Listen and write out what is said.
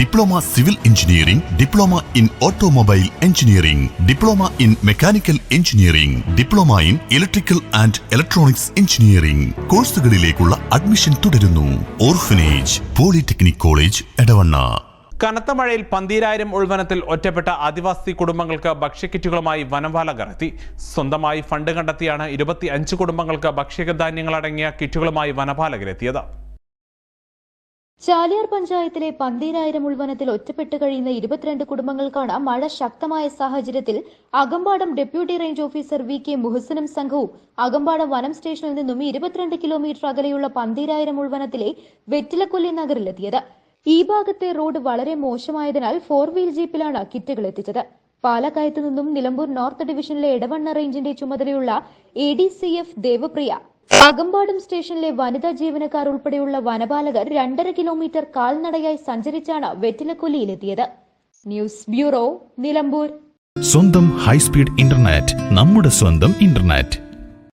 Diploma civil engineering diploma in automobile engineering diploma in mechanical engineering diploma in electrical and electronics engineering. കോഴ്സുകളിലേക്കുള്ള admission തുടരുന്നു. Orphanage polytechnic college Edavanna. കനത്ത മഴയിൽ പന്തീരായിരം ഉൾവനത്തിൽ ഒറ്റപ്പെട്ട ആദിവാസി കുടുംബങ്ങൾക്ക് ഭക്ഷ്യക്കിറ്റുകളുമായി വനപാലകർ എത്തി സ്വന്തമായി ഫണ്ട് കണ്ടെത്തിയാണ് ഇരുപത്തി അഞ്ച് കുടുംബങ്ങൾക്ക് ഭക്ഷ്യധാന്യങ്ങൾ അടങ്ങിയ കിറ്റുകളുമായി വനപാലകരെത്തിയത്. ചാലിയാർ പഞ്ചായത്തിലെ പന്തീരായിരം ഉൾവനത്തിൽ ഒറ്റപ്പെട്ട് കഴിയുന്ന ഇരുപത്തിരണ്ട് കുടുംബങ്ങൾക്കാണ് മഴ ശക്തമായ സാഹചര്യത്തിൽ Akampadam deputy range officer V K മുഹസനും സംഘവും അകമ്പാടം വനം സ്റ്റേഷനിൽ നിന്നും ഇരുപത്തിരണ്ട് കിലോമീറ്റർ അകലെയുള്ള പന്തീരായിരം ഉൾവനത്തിലെ വെറ്റിലക്കൊല്ലി നഗറിലെത്തിയത്. ഈ ഭാഗത്തെ റോഡ് വളരെ മോശമായതിനാൽ ഫോർ വീൽ ജീപ്പിലാണ് കിറ്റുകൾ എത്തിച്ചത്. പാലക്കയത്ത് നിന്നും നിലമ്പൂർ നോർത്ത് ഡിവിഷനിലെ ഇടവണ്ണ റേഞ്ചിന്റെ ചുമതലയുള്ള A D C F Devapriya Akampadam സ്റ്റേഷനിലെ വനിതാ ജീവനക്കാർ ഉൾപ്പെടെയുള്ള വനപാലകർ രണ്ടര കിലോമീറ്റർ കാൽനടയായി സഞ്ചരിച്ചാണ് വെറ്റിലക്കൊല്ലിയിലെത്തിയത്. News bureau Nilambur. സ്വന്തം ഹൈസ്പീഡ് ഇന്റർനെറ്റ് നമ്മുടെ സ്വന്തം ഇന്റർനെറ്റ്.